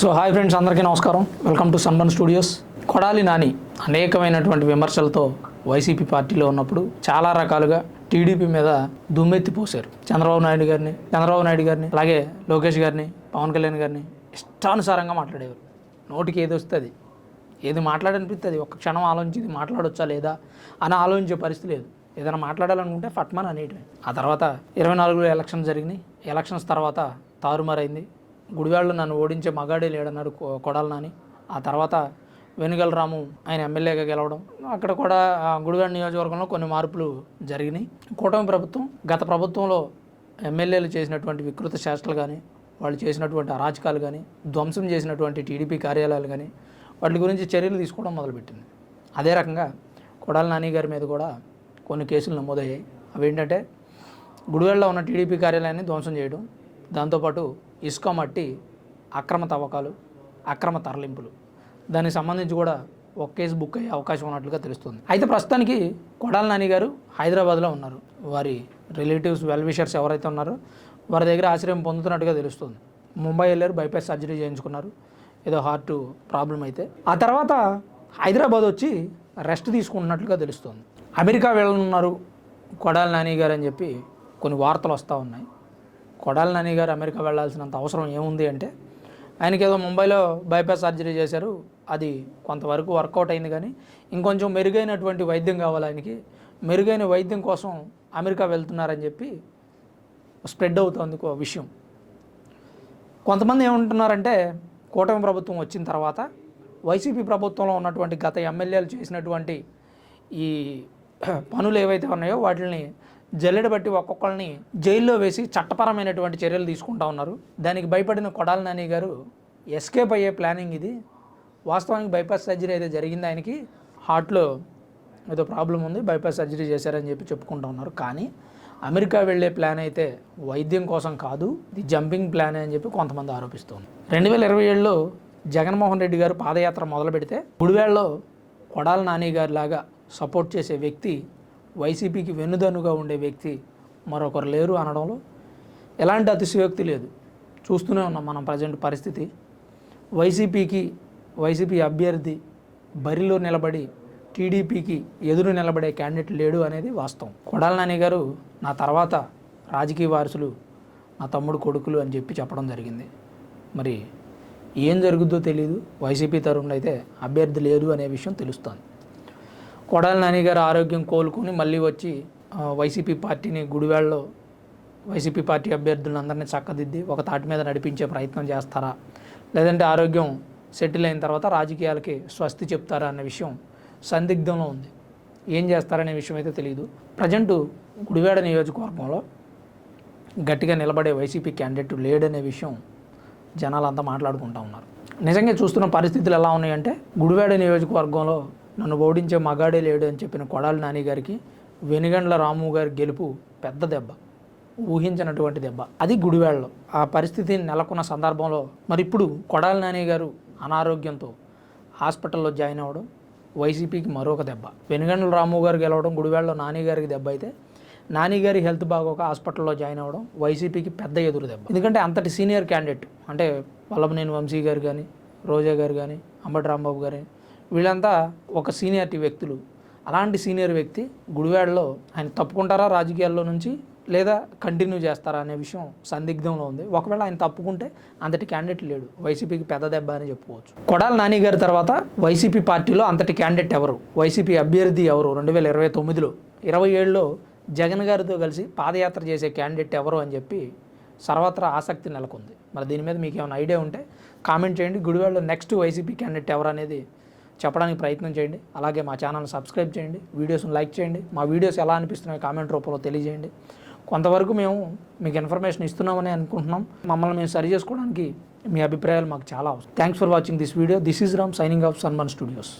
So hi friends అందరికీ నమస్కారం. Welcome to సన్బన్ studios Kodali Nani అనేకమైనటువంటి విమర్శలతో వైసీపీ పార్టీలో ఉన్నప్పుడు చాలా రకాలుగా టీడీపీ మీద దుమ్మెత్తి పోశారు. చంద్రబాబు నాయుడు గారిని చంద్రబాబు నాయుడు గారిని అలాగే లోకేష్ గారిని పవన్ కళ్యాణ్ గారిని ఇష్టానుసారంగా మాట్లాడేవారు. నోటికి ఏది వస్తుంది? ఏది మాట్లాడనిపిస్తుంది? ఒక క్షణం ఆలోచించి ఇది మాట్లాడొచ్చా లేదా అని ఆలోచించే పరిస్థితి లేదు. ఏదైనా మాట్లాడాలనుకుంటే ఫట్మన్ అనేటివి ఆ తర్వాత ఇరవై నాలుగులో ఎలక్షన్ జరిగినాయి. ఎలక్షన్స్ తర్వాత తారుమారైంది. గుడివాళ్ళు నన్ను ఓడించే మగాడే లేడన్నాడు కొ- నాని. ఆ తర్వాత వెనుగల రాము ఆయన ఎమ్మెల్యేగా గెలవడం. అక్కడ కూడా గుడివాడ నియోజకవర్గంలో కొన్ని మార్పులు జరిగినాయి. కూటమి ప్రభుత్వం గత ప్రభుత్వంలో ఎమ్మెల్యేలు చేసినటువంటి వికృత చేష్టలు కానీ వాళ్ళు చేసినటువంటి అరాచకాలు కానీ ధ్వంసం చేసినటువంటి టీడీపీ కార్యాలయాలు కానీ వాటి గురించి చర్యలు తీసుకోవడం మొదలుపెట్టింది. అదే రకంగా కొడాల నాని గారి మీద కూడా కొన్ని కేసులు నమోదయ్యాయి. అవి ఏంటంటే గుడివాడలో ఉన్న టీడీపీ కార్యాలయాన్ని ధ్వంసం చేయడం దాంతోపాటు ఇసుక మట్టి అక్రమ తవ్వకాలు అక్రమ తరలింపులు. దానికి సంబంధించి కూడా ఒక కేసు బుక్ అయ్యే అవకాశం ఉన్నట్లుగా తెలుస్తుంది. అయితే ప్రస్తుతానికి కొడాల నాని గారు హైదరాబాద్లో ఉన్నారు. వారి రిలేటివ్స్ వెల్విషర్స్ ఎవరైతే ఉన్నారో వారి దగ్గర ఆశ్రయం పొందుతున్నట్టుగా తెలుస్తుంది. ముంబై వెళ్ళారు బైపాస్ సర్జరీ చేయించుకున్నారు. ఏదో హార్ట్ ప్రాబ్లం అయితే. ఆ తర్వాత హైదరాబాద్ వచ్చి రెస్ట్ తీసుకుంటున్నట్లుగా తెలుస్తుంది. అమెరికా వెళ్ళనున్నారు కొడాల నాని గారు అని చెప్పి కొన్ని వార్తలు వస్తూ ఉన్నాయి. కొడాలి నాని గారు అమెరికా వెళ్ళాల్సినంత అవసరం ఏముంది అంటే ఆయనకి ఏదో ముంబైలో బైపాస్ సర్జరీ చేశారు. అది కొంతవరకు వర్కౌట్ అయింది కానీ ఇంకొంచెం మెరుగైనటువంటి వైద్యం కావాలి ఆయనకి. మెరుగైన వైద్యం కోసం అమెరికా వెళ్తున్నారని చెప్పి స్ప్రెడ్ అవుతుంది ఒక విషయం. కొంతమంది ఏమంటున్నారంటే కూటమి ప్రభుత్వం వచ్చిన తర్వాత వైసీపీ ప్రభుత్వంలో ఉన్నటువంటి గత ఎమ్మెల్యేలు చేసినటువంటి ఈ పనులు ఏవైతే ఉన్నాయో వాటిని జల్లెడ బట్టి ఒక్కొక్కరిని జైల్లో వేసి చట్టపరమైనటువంటి చర్యలు తీసుకుంటా ఉన్నారు. దానికి భయపడిన కొడాల నాని గారు ఎస్కేప్ అయ్యే ప్లానింగ్ ఇది. వాస్తవానికి బైపాస్ సర్జరీ అయితే జరిగింది ఆయనకి. హార్ట్లో ఏదో ప్రాబ్లం ఉంది బైపాస్ సర్జరీ చేశారని చెప్పి చెప్పుకుంటా ఉన్నారు. కానీ అమెరికా వెళ్ళే ప్లాన్ అయితే వైద్యం కోసం కాదు ఇది జంపింగ్ ప్లాన్ అని చెప్పి కొంతమంది ఆరోపిస్తుంది రెండు వేల ఇరవై ఏడులో జగన్మోహన్ రెడ్డి గారు పాదయాత్ర మొదలు పెడితే గుడివేళ్ళలో కొడాల నాని గారి లాగా సపోర్ట్ చేసే వ్యక్తి వైసీపీకి వెన్నుదన్నుగా ఉండే వ్యక్తి మరొకరు లేరు అనడంలో ఎలాంటి అతిశయోక్తి లేదు. చూస్తూనే ఉన్నాం మనం ప్రజెంట్ పరిస్థితి. వైసీపీకి వైసీపీ అభ్యర్థి బరిలో నిలబడి టీడీపీకి ఎదురు నిలబడే క్యాండిడేట్ లేడు అనేది వాస్తవం. కొడాల నాని గారు నా తర్వాత రాజకీయ వారసులు నా తమ్ముడు కొడుకులు అని చెప్పి చెప్పడం జరిగింది. మరి ఏం జరుగుద్దో తెలియదు వైసీపీ తరఫున అయితే అభ్యర్థి లేదు అనే విషయం తెలుస్తోంది. కొడాలి నాని గారు ఆరోగ్యం కోలుకొని మళ్ళీ వచ్చి వైసీపీ పార్టీని గుడివాడలో వైసీపీ పార్టీ అభ్యర్థులందరినీ చక్కదిద్ది ఒక తాటి మీద నడిపించే ప్రయత్నం చేస్తారా? లేదంటే ఆరోగ్యం సెటిల్ అయిన తర్వాత రాజకీయాలకి స్వస్తి చెప్తారా అనే విషయం సందిగ్ధంలో ఉంది. ఏం చేస్తారనే విషయం అయితే తెలియదు ప్రజెంట్ గుడివాడ నియోజకవర్గంలో గట్టిగా నిలబడే వైసీపీ క్యాండిడేట్ లేడనే విషయం జనాలంతా మాట్లాడుకుంటా ఉన్నారు. నిజంగా చూస్తున్న పరిస్థితులు ఎలా ఉన్నాయంటే గుడివాడ నియోజకవర్గంలో నన్ను ఓడించే మగాడే లేడు అని చెప్పిన కొడాలి నాని గారికి వెనుగండ్ల రాము గారి గెలుపు పెద్ద దెబ్బ ఊహించినటువంటి దెబ్బ. అది గుడివాడలో. ఆ పరిస్థితిని నెలకొన్న సందర్భంలో మరి ఇప్పుడు కొడాలి నాని గారు అనారోగ్యంతో హాస్పిటల్లో జాయిన్ అవ్వడం వైసీపీకి మరొక దెబ్బ. వెనుగండ్ల రాము గారు గెలవడం గుడివాడలో నాని గారికి దెబ్బ అయితే నానిగారి హెల్త్ బాగోక హాస్పిటల్లో జాయిన్ అవ్వడం వైసీపీకి పెద్ద ఎదురు దెబ్బ. ఎందుకంటే అంతటి సీనియర్ క్యాండిడేట్ అంటే వల్లభనేని వంశీ గారు కానీ రోజా గారు కానీ అంబటి రాంబాబు గారు వీళ్ళంతా ఒక సీనియారిటీ వ్యక్తులు. అలాంటి సీనియర్ వ్యక్తి గుడివాడలో ఆయన తప్పుకుంటారా రాజకీయాల్లో నుంచి లేదా కంటిన్యూ చేస్తారా అనే విషయం సందిగ్ధంలో ఉంది. ఒకవేళ ఆయన తప్పుకుంటే అంతటి క్యాండిడేట్ లేడు. వైసీపీకి పెద్ద దెబ్బ అని చెప్పుకోవచ్చు. కొడాల నాని గారి తర్వాత వైసీపీ పార్టీలో అంతటి క్యాండిడేట్ ఎవరు? వైసీపీ అభ్యర్థి ఎవరు? రెండు వేల ఇరవై తొమ్మిదిలో ఇరవై ఏడులో జగన్ గారితో కలిసి పాదయాత్ర చేసే క్యాండిడేట్ ఎవరు అని చెప్పి సర్వత్రా ఆసక్తి నెలకొంది. మరి దీని మీద మీకు ఏమైనా ఐడియా ఉంటే కామెంట్ చేయండి. గుడివాడలో నెక్స్ట్ వైసీపీ క్యాండిడేట్ ఎవరు అనేది చెప్పడానికి ప్రయత్నం చేయండి. అలాగే మా ఛానల్ని సబ్స్క్రైబ్ చేయండి. వీడియోస్ని లైక్ చేయండి. మా వీడియోస్ ఎలా అనిపిస్తున్నాయో కామెంట్ రూపంలో తెలియజేయండి. కొంతవరకు మేము మీకు ఇన్ఫర్మేషన్ ఇస్తున్నామని అనుకుంటున్నాం. మమ్మల్ని మేము సరి చేసుకోవడానికి మీ అభిప్రాయాలు మాకు చాలా అవసరం. Thanks for watching this video this is Ram signing off సన్మన్ studios